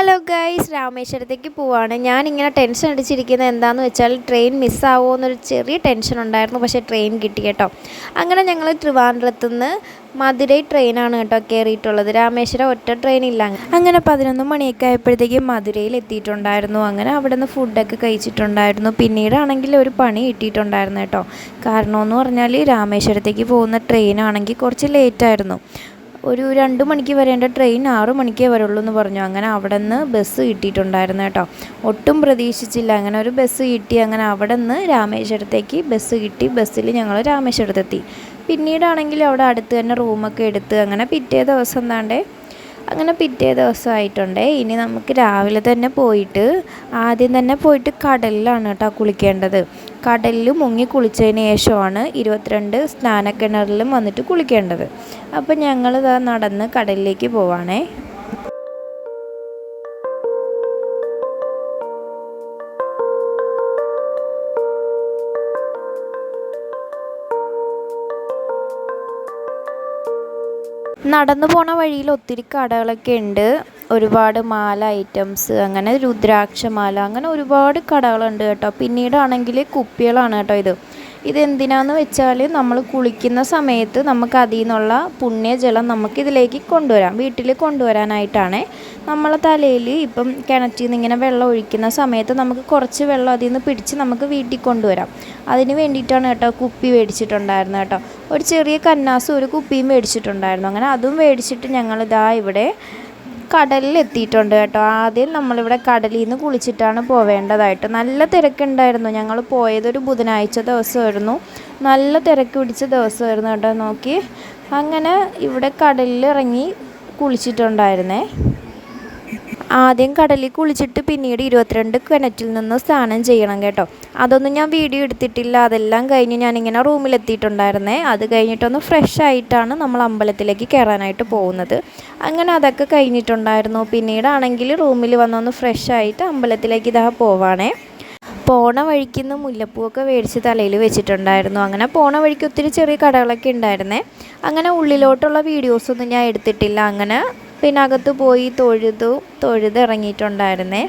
Hello guys രാമേശ്വരത്തേക്ക് പോവാണ്. ഞാൻ ഇങ്ങനെ ടെൻഷൻ അടിച്ചിരിക്കുന്നത് എന്താണെന്ന് വെച്ചാൽ ട്രെയിൻ മിസ്സാവുമോ എന്നൊരു ചെറിയ ടെൻഷൻ ഉണ്ടായിരുന്നു. പക്ഷേ ട്രെയിൻ കിട്ടി കേട്ടോ. അങ്ങനെ ഞങ്ങൾ ട്രിവാൻഡ്രത്തു നിന്ന് മധുരൈ ട്രെയിനാണ് കേട്ടോ കയറിയിട്ടുള്ളത് രാമേശ്വരം ഒറ്റ ട്രെയിൻ ഇല്ല. അങ്ങനെ പതിനൊന്ന് മണിയൊക്കെ ആയപ്പോഴത്തേക്കും മധുരയിൽ എത്തിയിട്ടുണ്ടായിരുന്നു. അങ്ങനെ അവിടെ നിന്ന് ഫുഡൊക്കെ കഴിച്ചിട്ടുണ്ടായിരുന്നു. പിന്നീടാണെങ്കിൽ ഒരു പണി കിട്ടിയിട്ടുണ്ടായിരുന്നു കേട്ടോ. കാരണമെന്ന് പറഞ്ഞാൽ രാമേശ്വരത്തേക്ക് പോകുന്ന ട്രെയിനാണെങ്കിൽ കുറച്ച് ലേറ്റായിരുന്നു ഒരു രണ്ട് മണിക്ക് വരേണ്ട ട്രെയിൻ ആറു മണിക്കേ വരുള്ളൂ എന്ന് പറഞ്ഞു. അങ്ങനെ അവിടെ നിന്ന് ബസ് കിട്ടിയിട്ടുണ്ടായിരുന്നു കേട്ടോ. ഒട്ടും പ്രതീക്ഷിച്ചില്ല. അങ്ങനെ ഒരു ബസ് കിട്ടി. അങ്ങനെ അവിടെ നിന്ന് രാമേശ്വരത്തേക്ക് ബസ് കിട്ടി. ബസ്സിൽ ഞങ്ങൾ രാമേശ്വരത്തെത്തി. പിന്നീടാണെങ്കിൽ അവിടെ അടുത്ത് തന്നെ റൂമൊക്കെ എടുത്ത് അങ്ങനെ പിറ്റേ ദിവസം എന്താണ്ടേ അങ്ങനെ പിറ്റേ ദിവസമായിട്ടുണ്ട്. ഇനി നമുക്ക് രാവിലെ തന്നെ പോയിട്ട് ആദ്യം തന്നെ പോയിട്ട് കടലിലാണ് കേട്ടോ കുളിക്കേണ്ടത്. കടലിൽ മുങ്ങി കുളിച്ചതിന് ശേഷമാണ് ഇരുപത്തിരണ്ട് സ്നാനക്കിണറിലും വന്നിട്ട് കുളിക്കേണ്ടത്. അപ്പം ഞങ്ങൾ നടന്ന് കടലിലേക്ക് പോവാണേ. നടന്നു പോണ വഴിയിൽ ഒത്തിരി കടകളൊക്കെ ഉണ്ട്. ഒരുപാട് മാല ഐറ്റംസ് അങ്ങനെ രുദ്രാക്ഷമാല അങ്ങനെ ഒരുപാട് കടകളുണ്ട് കേട്ടോ. പിന്നീടാണെങ്കിൽ കുപ്പികളാണ് കേട്ടോ ഇത്. ഇതെന്തിനാന്ന് വെച്ചാൽ നമ്മൾ കുളിക്കുന്ന സമയത്ത് നമുക്ക് അതിൽ നിന്നുള്ള പുണ്യജലം നമുക്ക് ഇതിലേക്ക് കൊണ്ടുവരാം. വീട്ടിൽ കൊണ്ടുവരാനായിട്ടാണ് നമ്മളെ തലയിൽ ഇപ്പം കിണറ്റിൽ നിന്ന് ഇങ്ങനെ വെള്ളം ഒഴിക്കുന്ന സമയത്ത് നമുക്ക് കുറച്ച് വെള്ളം അതിൽ നിന്ന് പിടിച്ച് നമുക്ക് വീട്ടിൽ കൊണ്ടുവരാം. അതിന് വേണ്ടിയിട്ടാണ് കേട്ടോ കുപ്പി മേടിച്ചിട്ടുണ്ടായിരുന്നത് കേട്ടോ. ഒരു ചെറിയ കന്നാസും ഒരു കുപ്പിയും മേടിച്ചിട്ടുണ്ടായിരുന്നു. അങ്ങനെ അതും മേടിച്ചിട്ട് ഞങ്ങളിതാ ഇവിടെ കടലിൽ എത്തിയിട്ടുണ്ട് കേട്ടോ. ആദ്യം നമ്മളിവിടെ കടലിൽ നിന്ന് കുളിച്ചിട്ടാണ് പോവേണ്ടതായിട്ട്. നല്ല തിരക്കുണ്ടായിരുന്നു. ഞങ്ങൾ പോയതൊരു ബുധനാഴ്ച ദിവസമായിരുന്നു. നല്ല തിരക്ക് പിടിച്ച ദിവസമായിരുന്നു കേട്ടോ. നോക്കി. അങ്ങനെ ഇവിടെ കടലിൽ ഇറങ്ങി കുളിച്ചിട്ടുണ്ടായിരുന്നേ. ആദ്യം കടലിൽ കുളിച്ചിട്ട് പിന്നീട് ഇരുപത്തിരണ്ട് കിണറ്റിൽ നിന്ന് സ്നാനം ചെയ്യണം കേട്ടോ. അതൊന്നും ഞാൻ വീഡിയോ എടുത്തിട്ടില്ല. അതെല്ലാം കഴിഞ്ഞ് ഞാനിങ്ങനെ റൂമിലെത്തിയിട്ടുണ്ടായിരുന്നേ. അത് കഴിഞ്ഞിട്ടൊന്ന് ഫ്രഷ് ആയിട്ടാണ് നമ്മൾ അമ്പലത്തിലേക്ക് കയറാനായിട്ട് പോകുന്നത്. അങ്ങനെ അതൊക്കെ കഴിഞ്ഞിട്ടുണ്ടായിരുന്നു. പിന്നീടാണെങ്കിൽ റൂമിൽ വന്നൊന്ന് ഫ്രഷ് ആയിട്ട് അമ്പലത്തിലേക്ക് ഇതാ പോവാണേ. പോണ വഴിക്ക് മുല്ലപ്പൂവൊക്കെ മേടിച്ച് തലയിൽ വെച്ചിട്ടുണ്ടായിരുന്നു. അങ്ങനെ പോണ വഴിക്ക് ഒത്തിരി ചെറിയ കടകളൊക്കെ ഉണ്ടായിരുന്നേ. അങ്ങനെ ഉള്ളിലോട്ടുള്ള വീഡിയോസൊന്നും ഞാൻ എടുത്തിട്ടില്ല. അങ്ങനെ പിന്നെ അകത്ത് പോയി തൊഴുതു തൊഴുത് ഇറങ്ങിയിട്ടുണ്ടായിരുന്നേ.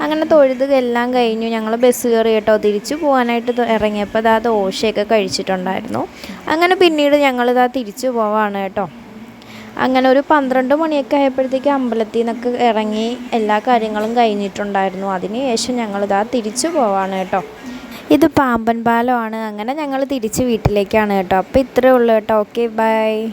അങ്ങനെ തൊഴുത് എല്ലാം കഴിഞ്ഞു. ഞങ്ങൾ ബസ് കയറി കേട്ടോ. തിരിച്ചു പോകാനായിട്ട് ഇറങ്ങിയപ്പോൾ ഇതാ ദോശയൊക്കെ കഴിച്ചിട്ടുണ്ടായിരുന്നു. അങ്ങനെ പിന്നീട് ഞങ്ങളിതാ തിരിച്ചു പോവാണ് കേട്ടോ. അങ്ങനെ ഒരു പന്ത്രണ്ട് മണിയൊക്കെ ആയപ്പോഴത്തേക്ക് അമ്പലത്തിൽ നിന്നൊക്കെ ഇറങ്ങി എല്ലാ കാര്യങ്ങളും കഴിഞ്ഞിട്ടുണ്ടായിരുന്നു. അതിന് ശേഷം ഞങ്ങളിതാ തിരിച്ചു പോവാണ് കേട്ടോ. ഇത് പാമ്പൻ പാലമാണ് അങ്ങനെ ഞങ്ങൾ തിരിച്ച് വീട്ടിലേക്കാണ് കേട്ടോ. അപ്പോൾ ഇത്രയേ ഉള്ളൂ കേട്ടോ. Okay bye